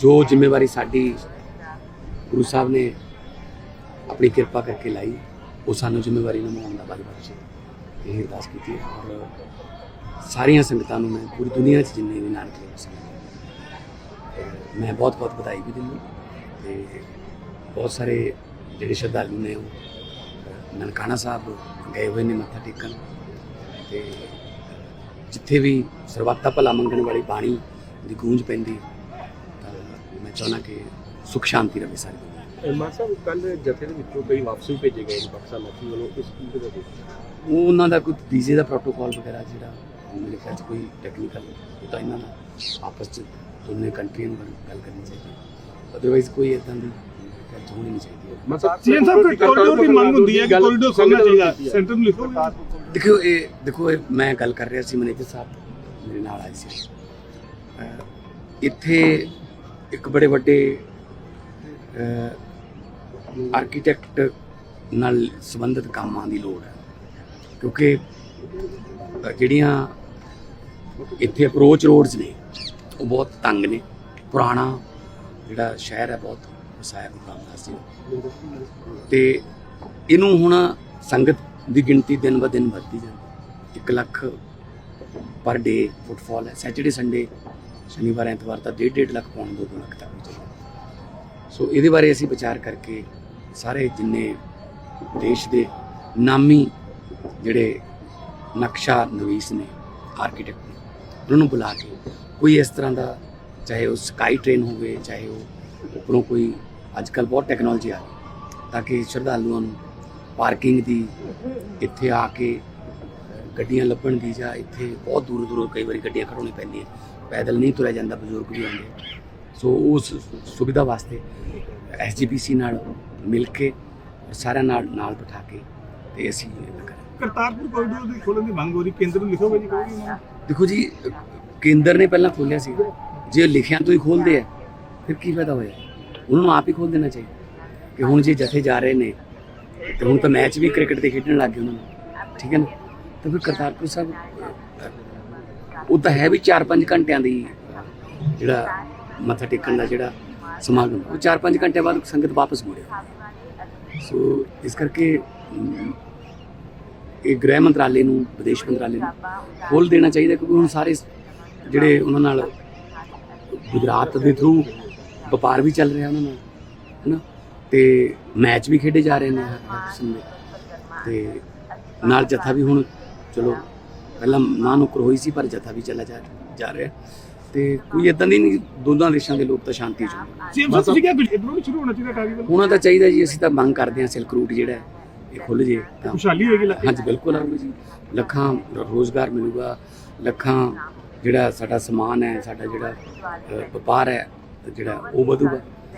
ਜੋ ਜ਼ਿੰਮੇਵਾਰੀ ਸਾਡੀ ਗੁਰੂ ਸਾਹਿਬ ਨੇ ਆਪਣੀ ਕਿਰਪਾ ਕਰਕੇ ਲਾਈ, ਉਹ ਸਾਨੂੰ ਜ਼ਿੰਮੇਵਾਰੀ ਨਿਭਾਉਣ ਦਾ ਬਲ ਬਖਸ਼ੇ ਇਹ ਅਰਦਾਸ ਕੀਤੀ ਔਰ ਸਾਰੀਆਂ ਸੰਗਤਾਂ ਨੂੰ ਮੈਂ ਪੂਰੀ ਦੁਨੀਆ 'ਚ ਜਿੰਨੇ ਵੀ ਨਾਨਕ ਲੇਵਾ ਸੰਗਤ ਮੈਂ ਬਹੁਤ ਬਹੁਤ ਵਧਾਈ ਵੀ ਦਿੰਦਾ। ਤੇ ਬਹੁਤ ਸਾਰੇ ਜਿਹੜੇ ਸ਼ਰਧਾਲੂ ਨੇ ਉਹ ਨਨਕਾਣਾ ਸਾਹਿਬ ਗਏ ਹੋਏ ਨੇ ਮੱਥਾ ਟੇਕਣ। ਤੇ ਜਿੱਥੇ ਵੀ ਸਰਬੱਤਾ ਭਲਾ ਮੰਗਣ ਵਾਲੀ ਬਾਣੀ ਦੀ ਗੂੰਜ ਪੈਂਦੀ ਮੈਂ ਚਾਹੁੰਦਾ ਕਿ ਸੁਖ ਸ਼ਾਂਤੀ ਰਹੇ ਸਾਰੀ ਦੁਨੀਆ। ਮਾਨ ਸਾਹਿਬ ਕੱਲ ਜਥੇ ਦੇ ਵਿੱਚੋਂ ਕਈ ਵਾਪਸ ਭੇਜੇ ਗਏ ਨੇ ਪਾਕਿਸਤਾਨ ਲਾਠੀ ਵੱਲੋਂ। ਇਸ ਚੀਜ਼ ਦੇ ਵਿੱਚ ਉਹ ਉਹਨਾਂ ਦਾ ਕੋਈ ਵੀਜ਼ੇ ਦਾ ਪ੍ਰੋਟੋਕਾਲ ਵਗੈਰਾ ਜਿਹੜਾ ਮੇਰੇ ਖਿਆਲ 'ਚ ਕੋਈ ਟੈਕਨੀਕਲ ਤਾਂ ਇਹਨਾਂ ਦਾ ਆਪਸ 'ਚ ਦੋਨੇ ਕੰਟਰੀਆਂ ਨੂੰ ਗੱਲ ਕਰਨੀ ਚਾਹੀਦੀ ਅਦਰਵਾਈਜ਼ ਕੋਈ ਇਦਾਂ ਦੀ ਗੱਲ ਹੋਣੀ ਨਹੀਂ ਚਾਹੀਦੀ ਮਤਲਬ ਸੀਐਮ ਸਾਹਿਬ ਕੋਈ ਕੋਰੀਡੋਰ ਦੀ ਮੰਗ ਹੁੰਦੀ ਹੈ ਕਿ ਕੋਰੀਡੋਰ ਖੋਲਣਾ ਚਾਹੀਦਾ ਸੈਂਟਰ ਨੂੰ ਲਿਖੋ। ਦੇਖੋ ਇਹ ਦੇਖੋ ਇਹ ਮੈਂ ਗੱਲ ਕਰ ਰਿਹਾ ਸੀ ਮੈਨੇਜਰ ਸਾਹਿਬ ਮੇਰੇ ਨਾਲ ਆਏ ਸੀ। ਇੱਥੇ ਇੱਕ ਬੜੇ ਵੱਡੇ ਆਰਕੀਟੈਕਟ ਨਾਲ ਸੰਬੰਧਿਤ ਕੰਮਾਂ ਦੀ ਲੋੜ ਹੈ। ਕਿਉਂਕਿ ਜਿਹੜੀਆਂ ਇੱਥੇ ਅਪਰੋਚ ਰੋਡਸ ਨੇ, ਉਹ ਬਹੁਤ ਤੰਗ ਨੇ। ਪੁਰਾਣਾ ਜਿਹੜਾ ਸ਼ਹਿਰ ਹੈ, ਬਹੁਤ ਵਸਾਇਆ ਗੁਰੂ ਰਾਮਦਾਸ ਜੀ ਨੇ। ਤੇ ਇਹਨੂੰ ਹੁਣ ਸੰਗਤ ਦੀ ਗਿਣਤੀ ਦਿਨ ਬ ਦਿਨ ਵੱਧਦੀ ਜਾਂਦੀ 1 ਲੱਖ ਪਰ ਡੇ ਫੁੱਟਫਾਲ ਹੈ। ਸੈਚਰਡੇ ਸੰਡੇ ਸ਼ਨੀਵਾਰ, ਐਤਵਾਰ ਤਾਂ 1.5 ਲੱਖ ਪੌਣ 2 ਲੱਖ ਤੱਕ ਵੀ ਚੱਲਦਾ ਸੋ ਇਹਦੇ ਬਾਰੇ ਅਸੀਂ ਵਿਚਾਰ ਕਰਕੇ ਸਾਰੇ ਜਿੰਨੇ ਦੇਸ਼ ਦੇ ਨਾਮੀ ਜਿਹੜੇ ਨਕਸ਼ਾ ਨਵੀਸ ਨੇ ਆਰਕੀਟੈਕਟ ਨੇ, ਉਹਨਾਂ ਨੂੰ ਬੁਲਾ ਕੇ ਕੋਈ ਇਸ ਤਰ੍ਹਾਂ ਦਾ, ਚਾਹੇ ਉਹ ਸਕਾਈ ਟ੍ਰੇਨ ਹੋਵੇ, ਚਾਹੇ ਉਹ ਉੱਪਰੋਂ ਕੋਈ ਅੱਜ ਕੱਲ ਬਹੁਤ ਟੈਕਨੋਲੋਜੀ ਆ ਗਈ ਤਾਂ ਕਿ ਸ਼ਰਧਾਲੂਆਂ ਨੂੰ ਪਾਰਕਿੰਗ ਦੀ ਇੱਥੇ ਆ ਕੇ ਗੱਡੀਆਂ ਲੱਭਣ ਦੀ ਜਾਂ ਇੱਥੇ ਬਹੁਤ ਦੂਰ ਦੂਰੋਂ ਕਈ ਵਾਰੀ ਗੱਡੀਆਂ ਖੜਾਉਣੀ ਪੈਂਦੀਆਂ ਪੈਦਲ ਨਹੀਂ ਤੁਰਿਆ ਜਾਂਦਾ ਬਜ਼ੁਰਗ ਵੀ ਆਉਂਦੇ ਸੋ ਉਸ ਸੁਵਿਧਾ ਵਾਸਤੇ ਐਸਜੀਪੀਸੀ ਨਾਲ ਮਿਲ ਕੇ ਸਾਰਿਆਂ ਨਾਲ ਨਾਲ ਬਿਠਾ ਕੇ ਤੇ ਅਸੀਂ ਇਹ ਕਰਾਂਗੇ। ਕਰਤਾਰਪੁਰ ਕੋਰੀਡੋਰ ਦੀ ਖੋਲਣ ਦੀ ਮੰਗ ਹੋ ਰਹੀ ਕੇਂਦਰ ਨੂੰ ਲਿਖੋਗੇ ਜੀ ਕਹੋਗੇ ਨੂੰ ਦੇਖੋ ਜੀ ਕੇਂਦਰ ਨੇ ਪਹਿਲਾਂ ਖੋਲਿਆ ਸੀ ਜੇ ਲਿਖਿਆਂ ਤੋਂ ਹੀ ਖੋਲਦੇ ਆ ਫਿਰ ਕੀ ਫਾਇਦਾ ਹੋਇਆ? ਉਹਨਾਂ ਨੂੰ ਆਪ ਹੀ ਖੋਲ ਦੇਣਾ ਚਾਹੀਦਾ। ਕਿ ਹੁਣ ਜੇ ਜਥੇ ਜਾ ਰਹੇ ਨੇ ਤੇ ਹੁਣ ਤਾਂ ਮੈਚ ਵੀ ਕ੍ਰਿਕਟ ਦੇ ਖੇਡਣ ਲੱਗ ਗਏ ਉਹਨਾਂ ਨੂੰ। ਠੀਕ ਹੈ ਨਾ? ਤਾਂ ਫਿਰ ਕਰਤਾਰਪੁਰ ਸਾਹਿਬ ਉਹ ਤਾਂ ਹੈ ਵੀ 4-5 ਘੰਟਿਆਂ ਦੀ ਜਿਹੜਾ ਮੱਥਾ ਟੇਕਣ ਦਾ ਜਿਹੜਾ ਸਮਾਗਮ, ਉਹ 4-5 ਘੰਟੇ ਬਾਅਦ ਸੰਗਤ ਵਾਪਸ ਮੁੜੇ ਸੋ ਇਸ ਕਰਕੇ ਇਹ ਗ੍ਰਹਿ ਮੰਤਰਾਲੇ ਨੂੰ, ਵਿਦੇਸ਼ ਮੰਤਰਾਲੇ ਨੂੰ ਖੋਲ ਦੇਣਾ ਚਾਹੀਦਾ, ਕਿਉਂਕਿ ਹੁਣ ਸਾਰੇ ਜਿਹੜੇ ਉਹਨਾਂ ਨਾਲ ਗੁਜਰਾਤ ਦੇ ਥਰੂ ਵਪਾਰ ਵੀ ਚੱਲ ਰਿਹਾ ਉਹਨਾਂ ਨਾਲ, ਹੈਨਾ? ਤੇ ਮੈਚ ਵੀ ਖੇਡੇ ਜਾ ਰਹੇ ਨੇ ਹਰ ਕਿਸਮ ਦੇ। ਤੇ ਨਾਲ ਜਥਾ ਵੀ ਹੁਣ ਚਲੋ ਪਹਿਲਾਂ ਨਾ ਨੁਕਰ ਹੋਈ ਸੀ ਪਰ ਜਥਾ ਵੀ ਚੱਲਾ ਜਾ ਜਾ ਰਿਹਾ ਤੇ ਕੋਈ ਇਦਾਂ ਦੀ ਨਹੀਂ ਦੋਨਾਂ ਦੇਸ਼ਾਂ ਦੇ ਲੋਕ ਤਾਂ ਸ਼ਾਂਤੀ ਚ ਹੋਣ। ਸੀਐਮ ਸਾਹਿਬ ਤੁਸੀਂ ਕਿਹਾ ਇਧਰੋਂ ਵੀ ਸ਼ੁਰੂ ਹੋਣਾ ਚਾਹੀਦਾ ਕਾਰਜਕ੍ਰਮ ਹੋਣਾ ਤਾਂ ਚਾਹੀਦਾ ਜੀ ਅਸੀਂ ਤਾਂ ਮੰਗ ਕਰਦੇ ਹਾਂ ਸਿਲਕ ਰੂਟ ਜਿਹੜਾ ਹੈ, ਇਹ ਖੁੱਲ ਜੇ ਤਾਂ। ਖੁਸ਼ਹਾਲੀ ਹੋਏਗੀ। ਹਾਂਜੀ ਬਿਲਕੁਲ ਆਊਗਾ ਜੀ। ਲੱਖਾਂ ਰੋਜ਼ਗਾਰ ਮਿਲੂਗਾ ਲੱਖਾਂ ਜਿਹੜਾ ਸਾਡਾ ਸਮਾਨ ਹੈ ਸਾਡਾ ਜਿਹੜਾ ਵਪਾਰ ਹੈ ਜਿਹੜਾ ਉਹ ਵਧੂਗਾ।